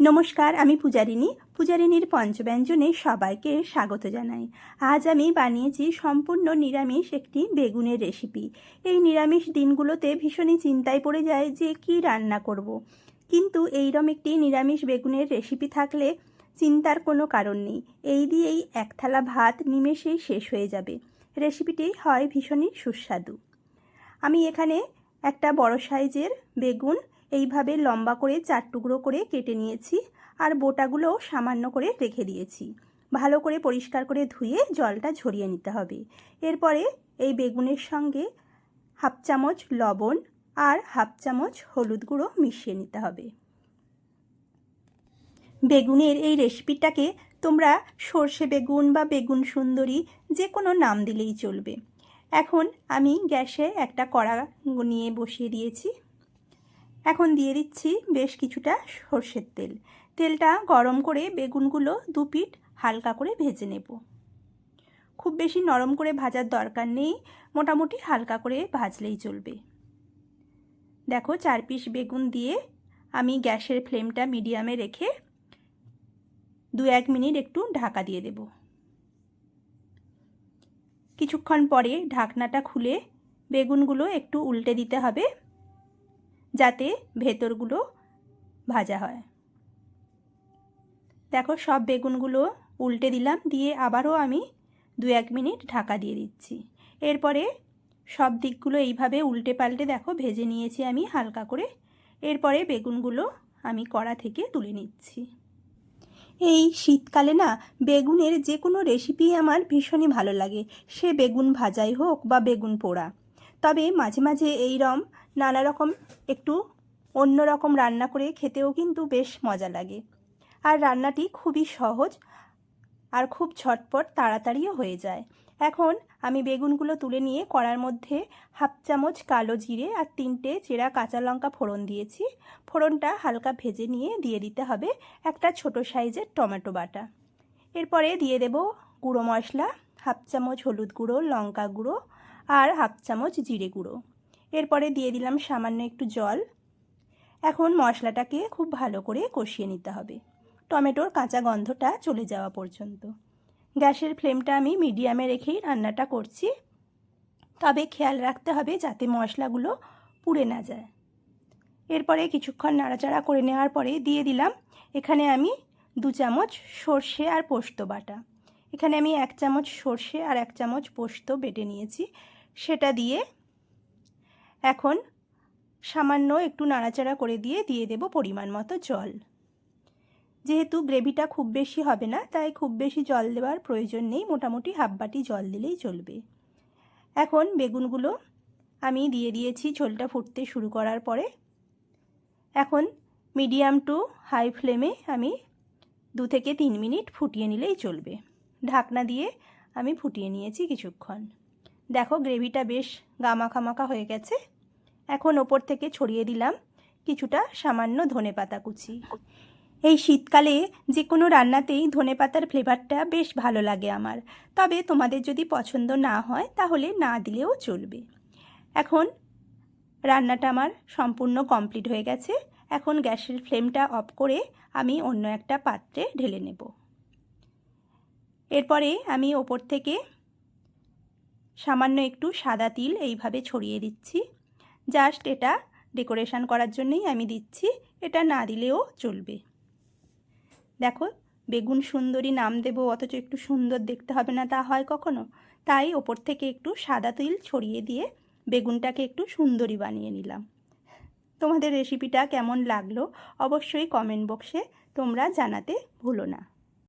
নমস্কার, আমি পূজারিনী পূজারিনীর পঞ্চব্যঞ্জনে সবাইকে স্বাগত জানাই। আজ আমি বানিয়েছি সম্পূর্ণ নিরামিষ একটি বেগুনের রেসিপি। এই নিরামিষ দিনগুলোতে ভীষণই চিন্তায় পড়ে যায় যে কি রান্না করব। কিন্তু এইরম একটি নিরামিষ বেগুনের রেসিপি থাকলে চিন্তার কোনো কারণ নেই। এই দিয়েই এক থালা ভাত নিমেষেই শেষ হয়ে যাবে। রেসিপিটি হয় ভীষণই সুস্বাদু। আমি এখানে একটা বড় সাইজের বেগুন এইভাবে লম্বা করে চার টুকরো করে কেটে নিয়েছি আর বোটাগুলোও সামান্য করে রেখে দিয়েছি। ভালো করে পরিষ্কার করে ধুয়ে জলটা ঝরিয়ে নিতে হবে। এরপরে এই বেগুনের সঙ্গে হাফ চামচ লবণ আর হাফ চামচ হলুদ গুঁড়ো মিশিয়ে নিতে হবে। বেগুনের এই রেসিপিটাকে তোমরা সর্ষে বেগুন বা বেগুন সুন্দরী যে কোনো নাম দিলেই চলবে। এখন আমি গ্যাসে একটা কড়া নিয়ে বসিয়ে দিয়েছি। এখন দিয়ে দিচ্ছি বেশ কিছুটা সর্ষের তেল। তেলটা গরম করে বেগুনগুলো দু পিঠ হালকা করে ভেজে নেব। খুব বেশি নরম করে ভাজার দরকার নেই, মোটামুটি হালকা করে ভাজলেই চলবে। দেখো চার পিস বেগুন দিয়ে আমি গ্যাসের ফ্লেমটা মিডিয়ামে রেখে দু এক মিনিট একটু ঢাকা দিয়ে দেব। কিছুক্ষণ পরে ঢাকনাটা খুলে বেগুনগুলো একটু উল্টে দিতে হবে। যাতে ভেতরগুলো ভাজা হয়। দেখো, সব বেগুনগুলো উল্টে দিলাম, দিয়ে আবারও আমি দু এক মিনিট ঢাকা দিয়ে দিচ্ছি। এরপরে সব দিকগুলো এইভাবে উল্টে পাল্টে দেখো, ভেজে নিয়েছি আমি হালকা করে। এরপরে বেগুনগুলো আমি কড়া থেকে তুলে নিচ্ছি। এই শীতকালে না, বেগুনের যে কোনো রেসিপি আমার ভীষণই ভালো লাগে। সে বেগুন ভাজাই হোক বা বেগুন পোড়া। তবে মাঝে মাঝে এই রম নানা রকম একটু অন্য রকম রান্না করে খেতেও কিন্তু বেশ মজা লাগে। আর রান্নাটি খুবই সহজ আর খুব ঝটপট তাড়াতাড়িও হয়ে যায়। এখন আমি বেগুনগুলো তুলে নিয়ে কড়ার মধ্যে হাফ চামচ কালো জিরে আর তিনটে চেরা কাঁচা লঙ্কা ফোড়ন দিয়েছি। ফোড়নটা হালকা ভেজে নিয়ে দিয়ে দিতে হবে একটা ছোট সাইজের টমেটো বাটা। এরপরে দিয়ে দেব গুঁড়ো মশলা, হাফ চামচ হলুদ গুঁড়ো, লঙ্কা গুঁড়ো আর হাফ চামচ জিরে গুঁড়ো। এরপরে দিয়ে দিলাম সামান্য একটু জল। এখন মশলাটাকে খুব ভালো করে কষিয়ে নিতে হবে। টমেটোর কাঁচা গন্ধটা চলে যাওয়া পর্যন্ত। গ্যাসের ফ্লেমটা আমি মিডিয়ামে রেখেই রান্নাটা করছি। তবে খেয়াল রাখতে হবে যাতে মশলাগুলো পুড়ে না যায়। এরপরে কিছুক্ষণ নাড়াচাড়া করে নেওয়ার পরে দিয়ে দিলাম এখানে আমি দু চামচ সর্ষে আর পোস্ত বাটা। এখানে আমি এক চামচ সর্ষে আর এক চামচ পোস্ত বেটে নিয়েছি। সেটা দিয়ে এখন সামান্য একটু নাড়াচাড়া করে দিয়ে দিয়ে দেব পরিমাণ মতো জল। যেহেতু গ্রেভিটা খুব বেশি হবে না, তাই খুব বেশি জল দেওয়ার প্রয়োজন নেই, মোটামুটি হাফ বাটি জল দিলেই চলবে। এখন বেগুনগুলো আমি দিয়ে দিয়েছি ঝোলটা ফুটতে শুরু করার পরে। এখন মিডিয়াম টু হাই ফ্লেমে আমি দু থেকে তিন মিনিট ফুটিয়ে নিলেই চলবে। ঢাকনা দিয়ে আমি ফুটিয়ে নিয়েছি কিছুক্ষণ। দেখো গ্রেভিটা বেশ গামাখামাখা হয়ে গেছে। এখন ওপর থেকে ছড়িয়ে দিলাম কিছুটা সামান্য ধনে পাতা কুচি। এই শীতকালে যে কোনো রান্নাতেই ধনে পাতার ফ্লেভারটা বেশ ভালো লাগে আমার। তবে তোমাদের যদি পছন্দ না হয়, তাহলে না দিলেও চলবে। এখন রান্নাটা আমার সম্পূর্ণ কমপ্লিট হয়ে গেছে। এখন গ্যাসের ফ্লেমটা অফ করে আমি অন্য একটা পাত্রে ঢেলে নেব। এরপরে আমি ওপর থেকে সামান্য একটু সাদা তিল এইভাবে ছড়িয়ে দিচ্ছি। জাস্ট এটা ডেকোরেশন করার জন্যই আমি দিচ্ছি, এটা না দিলেও চলবে। দেখো, বেগুন সুন্দরী নাম দেবো, অথচ একটু সুন্দর দেখতে হবে না তা হয় কখনো? তাই ওপর থেকে একটু সাদা তিল ছড়িয়ে দিয়ে বেগুনটাকে একটু সুন্দরী বানিয়ে নিলাম। তোমাদের রেসিপিটা কেমন লাগল অবশ্যই কমেন্ট বক্সে তোমরা জানাতে ভুলো না।